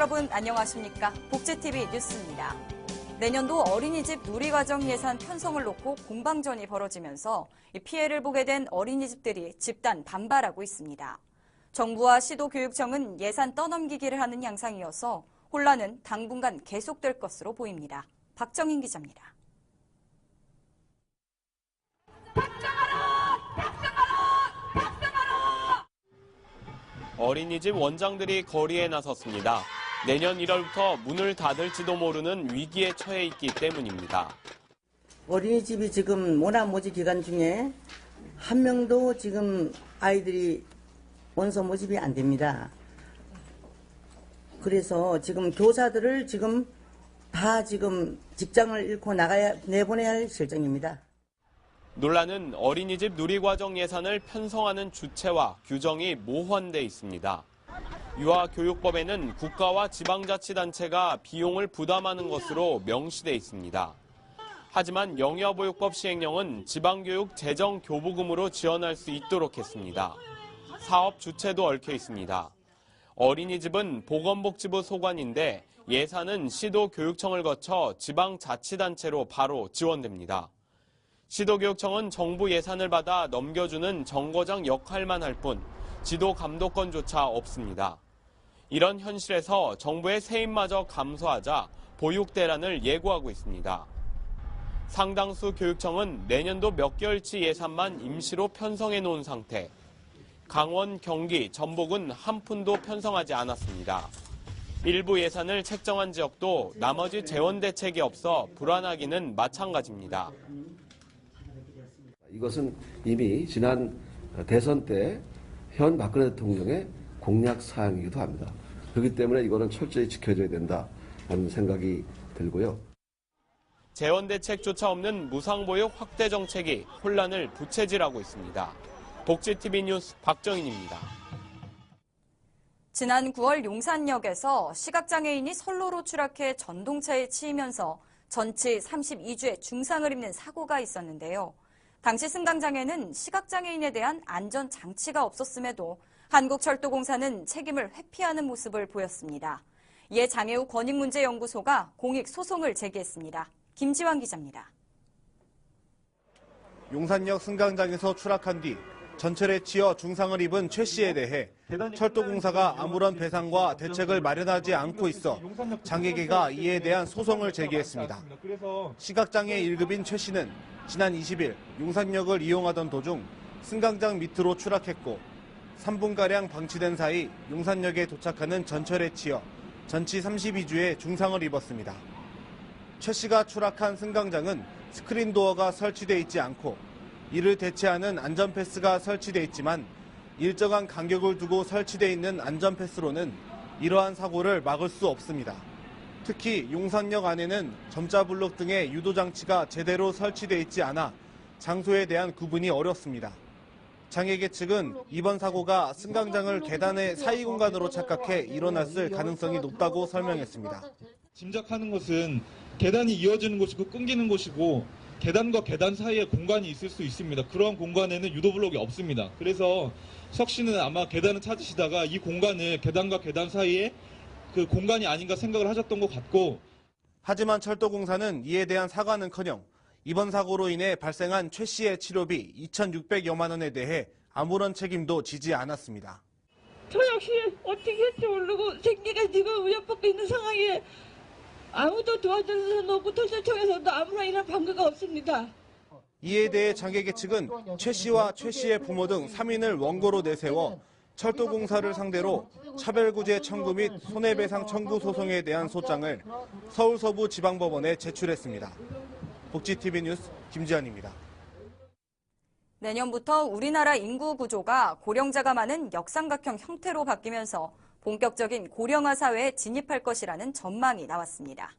여러분 안녕하십니까? 복지TV 뉴스입니다. 내년도 어린이집 누리과정 예산 편성을 놓고 공방전이 벌어지면서 피해를 보게 된 어린이집들이 집단 반발하고 있습니다. 정부와 시도교육청은 예산 떠넘기기를 하는 양상이어서 혼란은 당분간 계속될 것으로 보입니다. 박정인 기자입니다. 어린이집 원장들이 거리에 나섰습니다. 내년 1월부터 문을 닫을지도 모르는 위기에 처해 있기 때문입니다. 어린이집이 지금 모나 모집 기간 중에 한 명도 지금 아이들이 원서 모집이 안 됩니다. 그래서 지금 교사들을 지금 다 지금 직장을 잃고 나가야 내보내야 할 실정입니다. 논란은 어린이집 누리과정 예산을 편성하는 주체와 규정이 모호한데 있습니다. 유아교육법에는 국가와 지방자치단체가 비용을 부담하는 것으로 명시돼 있습니다. 하지만 영유아보육법 시행령은 지방교육 재정 교부금으로 지원할 수 있도록 했습니다. 사업 주체도 얽혀 있습니다. 어린이집은 보건복지부 소관인데 예산은 시도 교육청을 거쳐 지방자치단체로 바로 지원됩니다. 시도교육청은 정부 예산을 받아 넘겨주는 정거장 역할만 할 뿐 지도 감독권조차 없습니다. 이런 현실에서 정부의 세입마저 감소하자 보육 대란을 예고하고 있습니다. 상당수 교육청은 내년도 몇 개월치 예산만 임시로 편성해 놓은 상태. 강원, 경기, 전북은 한 푼도 편성하지 않았습니다. 일부 예산을 책정한 지역도 나머지 재원 대책이 없어 불안하기는 마찬가지입니다. 이것은 이미 지난 대선 때 현 박근혜 대통령의 공약 사항이기도 합니다. 그렇기 때문에 이거는 철저히 지켜져야 된다는 생각이 들고요. 재원 대책조차 없는 무상보육 확대 정책이 혼란을 부채질하고 있습니다. 복지TV 뉴스 박정인입니다. 지난 9월 용산역에서 시각장애인이 선로로 추락해 전동차에 치이면서 전치 32주의 중상을 입는 사고가 있었는데요. 당시 승강장에는 시각장애인에 대한 안전 장치가 없었음에도 한국철도공사는 책임을 회피하는 모습을 보였습니다. 이에 장애우 권익문제연구소가 공익 소송을 제기했습니다. 김지환 기자입니다. 용산역 승강장에서 추락한 뒤 전철에 치여 중상을 입은 최 씨에 대해 철도공사가 아무런 배상과 대책을 마련하지 않고 있어 장애계가 이에 대한 소송을 제기했습니다. 시각장애 1급인 최 씨는 지난 20일 용산역을 이용하던 도중 승강장 밑으로 추락했고 3분가량 방치된 사이 용산역에 도착하는 전철에 치여 전치 32주의 중상을 입었습니다. 최 씨가 추락한 승강장은 스크린 도어가 설치되어 있지 않고 이를 대체하는 안전패스가 설치되어 있지만 일정한 간격을 두고 설치되어 있는 안전패스로는 이러한 사고를 막을 수 없습니다. 특히 용산역 안에는 점자 블록 등의 유도 장치가 제대로 설치되어 있지 않아 장소에 대한 구분이 어렵습니다. 장애계 측은 이번 사고가 승강장을 계단의 사이 공간으로 착각해 일어났을 가능성이 높다고 설명했습니다. 짐작하는 것은 계단이 이어지는 곳이고 끊기는 곳이고 계단과 계단 사이에 공간이 있을 수 있습니다. 그러한 공간에는 유도 블록이 없습니다. 그래서 석 씨는 아마 계단을 찾으시다가 이 공간을 계단과 계단 사이에 그 공간이 아닌가 생각을 하셨던 것 같고 하지만 철도공사는 이에 대한 사과는커녕 이번 사고로 인해 발생한 최 씨의 치료비 2,600여만 원에 대해 아무런 책임도 지지 않았습니다. 저 역시 어떻게 할지 모르고 생계가 지금 위협받고 있는 상황에 아무도 도와줄 수는 없고 도시청에서도 아무런 이런 방법가 없습니다. 이에 대해 장애계 측은 최 씨와 최 씨의 부모 등 3인을 원고로 내세워 철도공사를 상대로 차별구제 청구 및 손해배상 청구 소송에 대한 소장을 서울서부 지방법원에 제출했습니다. 복지TV 뉴스 김지현입니다. 내년부터 우리나라 인구 구조가 고령자가 많은 역삼각형 형태로 바뀌면서 본격적인 고령화 사회에 진입할 것이라는 전망이 나왔습니다.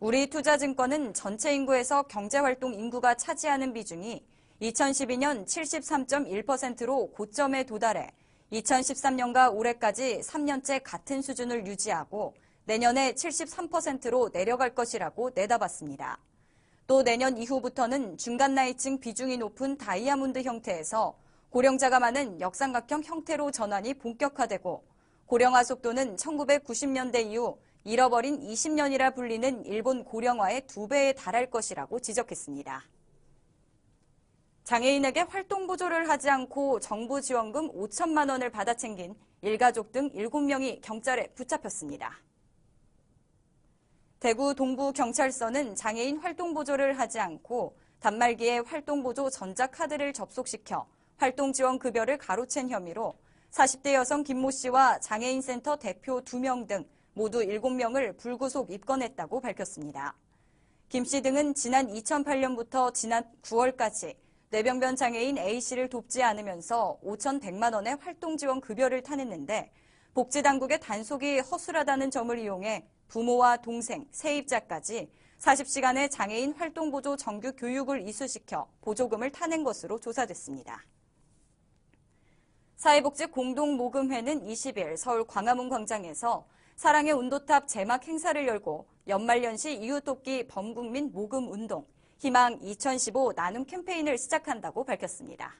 우리 투자증권은 전체 인구에서 경제활동 인구가 차지하는 비중이 2012년 73.1%로 고점에 도달해 2013년과 올해까지 3년째 같은 수준을 유지하고 내년에 73%로 내려갈 것이라고 내다봤습니다. 또 내년 이후부터는 중간 나이층 비중이 높은 다이아몬드 형태에서 고령자가 많은 역삼각형 형태로 전환이 본격화되고 고령화 속도는 1990년대 이후 잃어버린 20년이라 불리는 일본 고령화의 두 배에 달할 것이라고 지적했습니다. 장애인에게 활동 보조를 하지 않고 정부 지원금 5천만 원을 받아 챙긴 일가족 등 7명이 경찰에 붙잡혔습니다. 대구 동부경찰서는 장애인 활동 보조를 하지 않고 단말기에 활동 보조 전자카드를 접속시켜 활동 지원 급여를 가로챈 혐의로 40대 여성 김모 씨와 장애인 센터 대표 2명 등 모두 7명을 불구속 입건했다고 밝혔습니다. 김 씨 등은 지난 2008년부터 지난 9월까지 뇌병변 장애인 A 씨를 돕지 않으면서 5,100만 원의 활동 지원 급여를 타냈는데 복지당국의 단속이 허술하다는 점을 이용해 부모와 동생, 세입자까지 40시간의 장애인 활동 보조 정규 교육을 이수시켜 보조금을 타낸 것으로 조사됐습니다. 사회복지 공동모금회는 20일 서울 광화문 광장에서 사랑의 온도탑 제막 행사를 열고 연말연시 이웃돕기 범국민 모금 운동 희망 2015 나눔 캠페인을 시작한다고 밝혔습니다.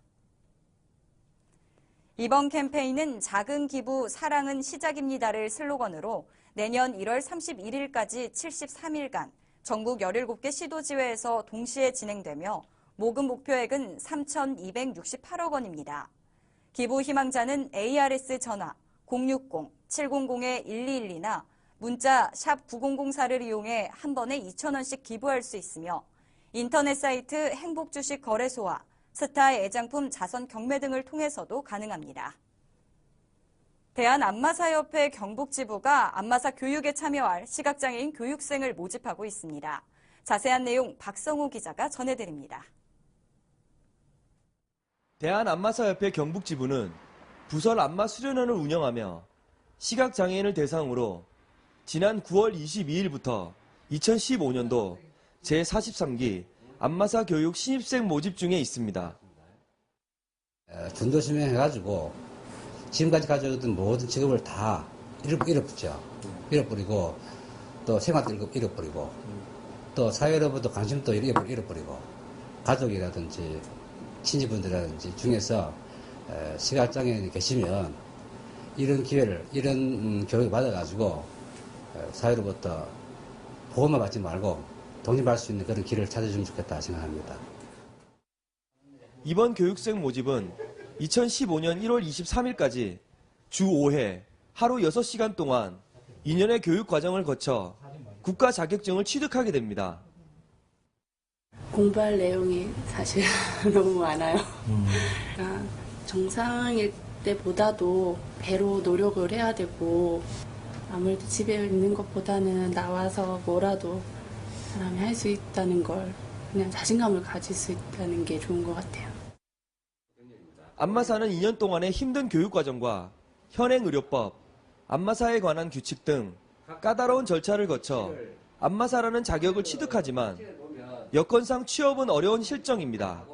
이번 캠페인은 작은 기부 사랑은 시작입니다를 슬로건으로 내년 1월 31일까지 73일간 전국 17개 시도지회에서 동시에 진행되며 모금 목표액은 3,268억 원입니다. 기부 희망자는 ARS 전화 060-700-1212나 문자 샵 9004를 이용해 한 번에 2,000원씩 기부할 수 있으며 인터넷 사이트 행복주식 거래소와 스타 애장품 자선 경매 등을 통해서도 가능합니다. 대한안마사협회 경북지부가 안마사 교육에 참여할 시각장애인 교육생을 모집하고 있습니다. 자세한 내용 박성호 기자가 전해드립니다. 대한안마사협회 경북지부는 부설 안마 수련원을 운영하며 시각장애인을 대상으로 지난 9월 22일부터 2015년도 제43기 안마사 교육 신입생 모집 중에 있습니다. 어, 전도심에 해가지고 지금까지 가져오던 모든 직업을 다 잃어, 잃어버리죠. 잃어버리고 또 생활도 잃어- 잃어버리고 또 사회로부터 관심도 잃어- 잃어버리고 가족이라든지 친지분들이라든지 중에서 에, 시각장애인이 계시면 이런 기회를 이런 음, 교육을 받아가지고 에, 사회로부터 보호만 받지 말고 독립할 수 있는 그런 길을 찾아주면 좋겠다 생각합니다. 이번 교육생 모집은 2015년 1월 23일까지 주 5회 하루 6시간 동안 2년의 교육 과정을 거쳐 국가 자격증을 취득하게 됩니다. 공부할 내용이 사실 너무 많아요. 그러니까 정상일 때보다도 배로 노력을 해야 되고 아무래도 집에 있는 것보다는 나와서 뭐라도 사람이 할 수 있다는 걸 그냥 자신감을 가질 수 있다는 게 좋은 것 같아요. 안마사는 2년 동안의 힘든 교육 과정과 현행 의료법, 안마사에 관한 규칙 등 까다로운 절차를 거쳐 안마사라는 자격을 취득하지만 여건상 취업은 어려운 실정입니다.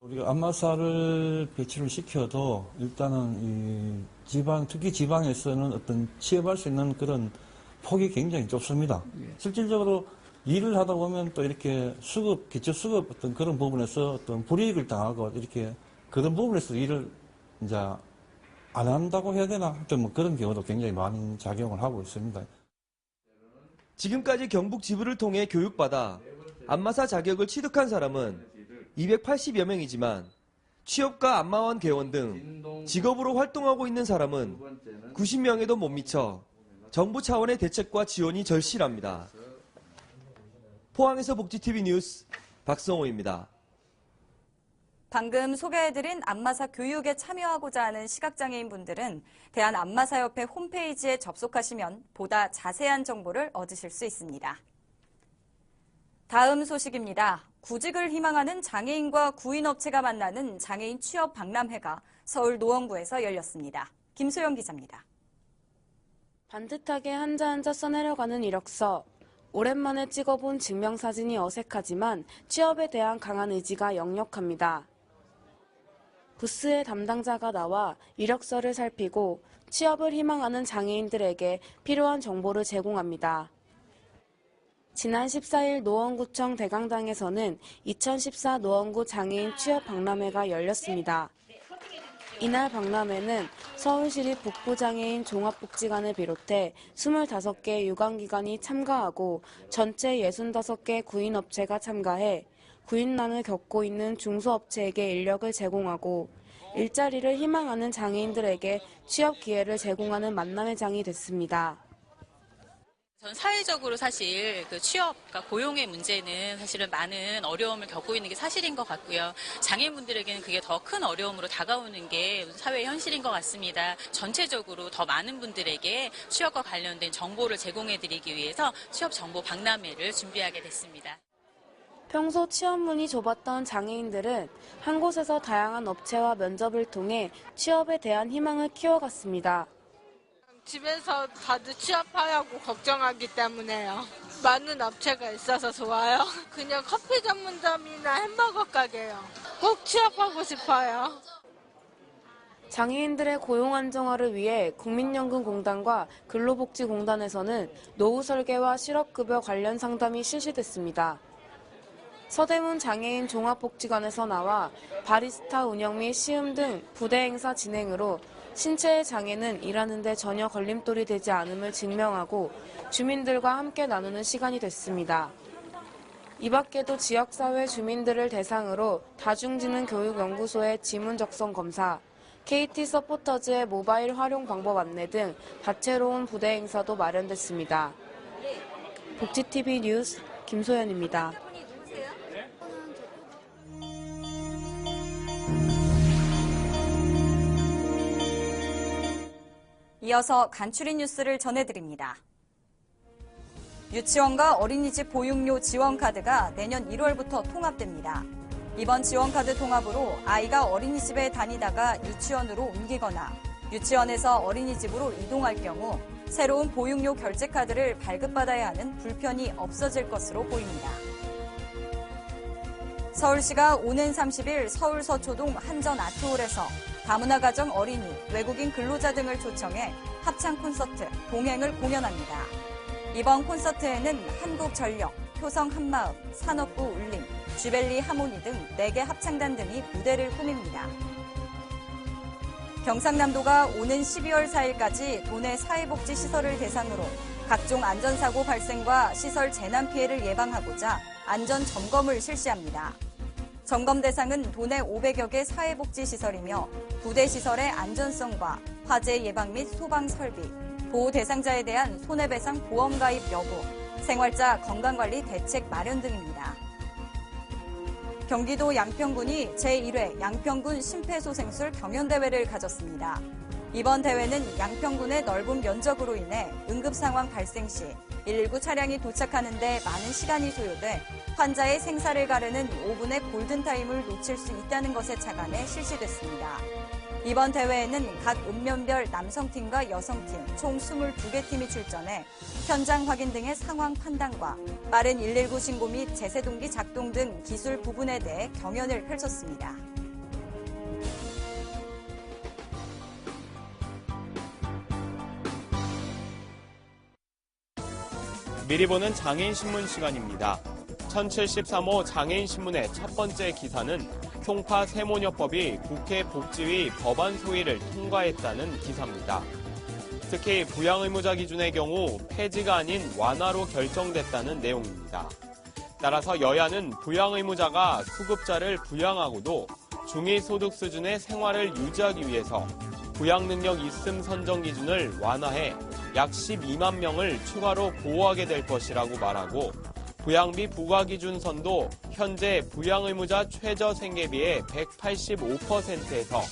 우리가 안마사를 배치를 시켜도 일단은 이 지방, 특히 지방에서는 어떤 취업할 수 있는 그런 폭이 굉장히 좁습니다. 실질적으로 일을 하다 보면 또 이렇게 수급, 기초 수급 어떤 그런 부분에서 어떤 불이익을 당하고 이렇게 그런 부분에서 일을 이제 안 한다고 해야 되나? 하여튼 뭐 그런 경우도 굉장히 많이 작용을 하고 있습니다. 지금까지 경북 지부를 통해 교육받아 안마사 자격을 취득한 사람은 280여 명이지만 취업과 안마원 개원 등 직업으로 활동하고 있는 사람은 90명에도 못 미쳐 정부 차원의 대책과 지원이 절실합니다. 포항에서 복지TV 뉴스 박성호입니다. 방금 소개해드린 안마사 교육에 참여하고자 하는 시각장애인 분들은 대한안마사협회 홈페이지에 접속하시면 보다 자세한 정보를 얻으실 수 있습니다. 다음 소식입니다. 구직을 희망하는 장애인과 구인업체가 만나는 장애인 취업 박람회가 서울 노원구에서 열렸습니다. 김소영 기자입니다. 반듯하게 한자 한자 써내려가는 이력서. 오랜만에 찍어본 증명사진이 어색하지만 취업에 대한 강한 의지가 역력합니다. 부스의 담당자가 나와 이력서를 살피고 취업을 희망하는 장애인들에게 필요한 정보를 제공합니다. 지난 14일 노원구청 대강당에서는 2014 노원구 장애인 취업 박람회가 열렸습니다. 이날 박람회는 서울시립 북부장애인 종합복지관을 비롯해 25개 유관기관이 참가하고 전체 65개 구인업체가 참가해 구인난을 겪고 있는 중소업체에게 인력을 제공하고 일자리를 희망하는 장애인들에게 취업 기회를 제공하는 만남의 장이 됐습니다. 전 사회적으로 사실 그 취업과 고용의 문제는 사실은 많은 어려움을 겪고 있는 게 사실인 것 같고요. 장애인분들에게는 그게 더 큰 어려움으로 다가오는 게 사회 현실인 것 같습니다. 전체적으로 더 많은 분들에게 취업과 관련된 정보를 제공해드리기 위해서 취업 정보 박람회를 준비하게 됐습니다. 평소 취업 문이 좁았던 장애인들은 한 곳에서 다양한 업체와 면접을 통해 취업에 대한 희망을 키워갔습니다. 집에서 다들 취업하려고 걱정하기 때문에요. 많은 업체가 있어서 좋아요. 그냥 커피 전문점이나 햄버거 가게요. 꼭 취업하고 싶어요. 장애인들의 고용 안정화를 위해 국민연금공단과 근로복지공단에서는 노후 설계와 실업급여 관련 상담이 실시됐습니다. 서대문 장애인 종합복지관에서 나와 바리스타 운영 및 시음 등 부대 행사 진행으로 신체의 장애는 일하는데 전혀 걸림돌이 되지 않음을 증명하고 주민들과 함께 나누는 시간이 됐습니다. 이 밖에도 지역사회 주민들을 대상으로 다중지능교육연구소의 지문 적성 검사, KT 서포터즈의 모바일 활용 방법 안내 등 다채로운 부대 행사도 마련됐습니다. 복지TV 뉴스 김소연입니다. 이어서 간추린 뉴스를 전해드립니다. 유치원과 어린이집 보육료 지원카드가 내년 1월부터 통합됩니다. 이번 지원카드 통합으로 아이가 어린이집에 다니다가 유치원으로 옮기거나 유치원에서 어린이집으로 이동할 경우 새로운 보육료 결제 카드를 발급받아야 하는 불편이 없어질 것으로 보입니다. 서울시가 오는 30일 서울 서초동 한전 아트홀에서 다문화 가정 어린이, 외국인 근로자 등을 초청해 합창 콘서트 동행을 공연합니다. 이번 콘서트에는 한국전력, 효성 한마음, 산업부 울림, 쥐벨리 하모니 등 4개 합창단 등이 무대를 꾸밉니다. 경상남도가 오는 12월 4일까지 도내 사회복지 시설을 대상으로 각종 안전사고 발생과 시설 재난 피해를 예방하고자 안전 점검을 실시합니다. 점검 대상은 도내 500여 개 사회복지 시설이며 부대 시설의 안전성과 화재 예방 및 소방 설비, 보호 대상자에 대한 손해배상 보험 가입 여부, 생활자 건강관리 대책 마련 등입니다. 경기도 양평군이 제1회 양평군 심폐소생술 경연대회를 가졌습니다. 이번 대회는 양평군의 넓은 면적으로 인해 응급 상황 발생 시 119 차량이 도착하는데 많은 시간이 소요돼 환자의 생사를 가르는 5분의 골든타임을 놓칠 수 있다는 것에 착안해 실시됐습니다. 이번 대회에는 각 읍면별 남성팀과 여성팀 총 22개 팀이 출전해 현장 확인 등의 상황 판단과 빠른 119 신고 및 제세 동기 작동 등 기술 부분에 대해 경연을 펼쳤습니다. 미리 보는 장애인 신문 시간입니다. 1073호 장애인 신문의 첫 번째 기사는 송파 세모녀법이 국회 복지위 법안 소위를 통과했다는 기사입니다. 특히 부양의무자 기준의 경우 폐지가 아닌 완화로 결정됐다는 내용입니다. 따라서 여야는 부양의무자가 수급자를 부양하고도 중위소득 수준의 생활을 유지하기 위해서 부양능력 있음 선정 기준을 완화해 약 12만 명을 추가로 보호하게 될 것이라고 말하고 부양비 부과 기준선도 현재 부양 의무자 최저 생계비의 185%에서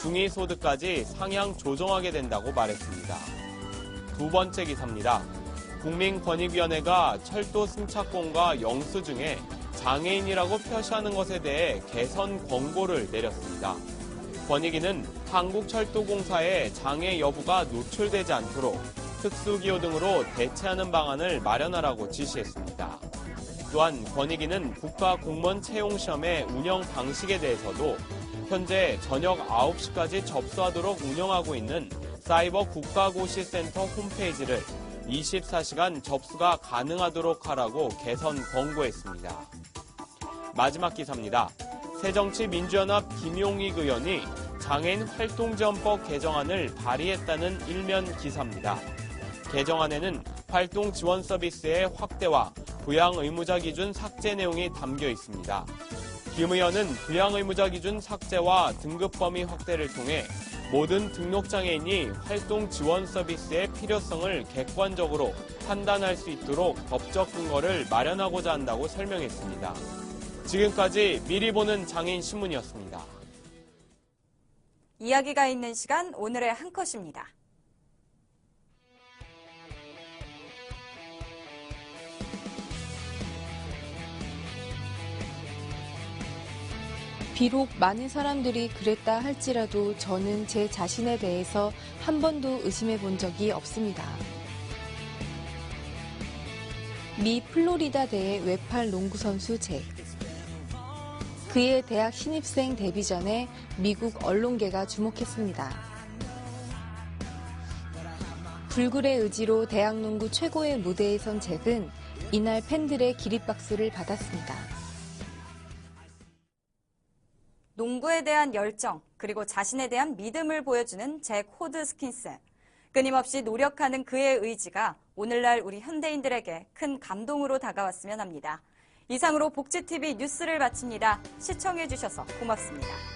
중위 소득까지 상향 조정하게 된다고 말했습니다. 두 번째 기사입니다. 국민권익위원회가 철도 승차권과 영수증에 장애인이라고 표시하는 것에 대해 개선 권고를 내렸습니다. 권익위는 한국철도공사의 장애 여부가 노출되지 않도록 특수기호 등으로 대체하는 방안을 마련하라고 지시했습니다. 또한 권익위는 국가공무원 채용시험의 운영 방식에 대해서도 현재 저녁 9시까지 접수하도록 운영하고 있는 사이버 국가고시센터 홈페이지를 24시간 접수가 가능하도록 하라고 개선 권고했습니다. 마지막 기사입니다. 새정치민주연합 김용익 의원이 장애인 활동지원법 개정안을 발의했다는 일면 기사입니다. 개정안에는 활동 지원 서비스의 확대와 부양 의무자 기준 삭제 내용이 담겨 있습니다. 김 의원은 부양 의무자 기준 삭제와 등급 범위 확대를 통해 모든 등록 장애인이 활동 지원 서비스의 필요성을 객관적으로 판단할 수 있도록 법적 근거를 마련하고자 한다고 설명했습니다. 지금까지 미리 보는 장애인 신문이었습니다. 이야기가 있는 시간 오늘의 한 컷입니다. 비록 많은 사람들이 그랬다 할지라도 저는 제 자신에 대해서 한 번도 의심해 본 적이 없습니다. 미 플로리다 대의 외팔 농구 선수 잭. 그의 대학 신입생 데뷔 전에 미국 언론계가 주목했습니다. 불굴의 의지로 대학 농구 최고의 무대에 선 잭은 이날 팬들의 기립박수를 받았습니다. 농구에 대한 열정, 그리고 자신에 대한 믿음을 보여주는 잭 호드 스킨스. 끊임없이 노력하는 그의 의지가 오늘날 우리 현대인들에게 큰 감동으로 다가왔으면 합니다. 이상으로 복지TV 뉴스를 마칩니다. 시청해주셔서 고맙습니다.